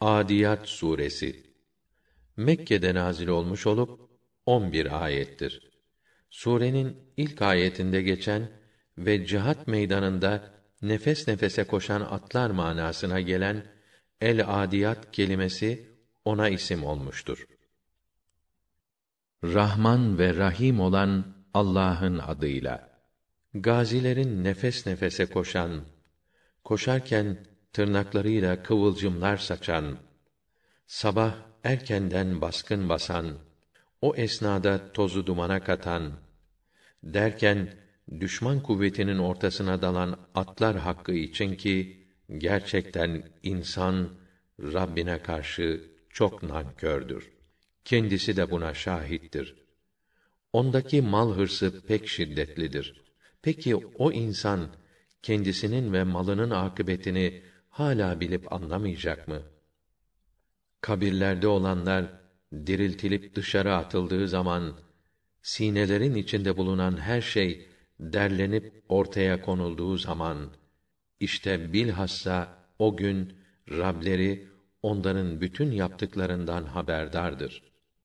Adiyat suresi Mekke'de nazil olmuş olup 11 ayettir. Surenin ilk ayetinde geçen ve cihat meydanında nefes nefese koşan atlar manasına gelen el adiyat kelimesi ona isim olmuştur. Rahman ve Rahim olan Allah'ın adıyla. Gazilerin nefes nefese koşan, koşarken tırnaklarıyla kıvılcımlar saçan, sabah erkenden baskın basan, o esnada tozu dumana katan, derken düşman kuvvetinin ortasına dalan atlar hakkı için ki gerçekten insan Rabbine karşı çok nankördür. Kendisi de buna şahittir. Ondaki mal hırsı pek şiddetlidir. Peki o insan kendisinin ve malının akıbetini hala bilip anlamayacak mı? Kabirlerde olanlar diriltilip dışarı atıldığı zaman sinelerin içinde bulunan her şey derlenip ortaya konulduğu zaman işte bilhassa o gün Rableri onların bütün yaptıklarından haberdardır.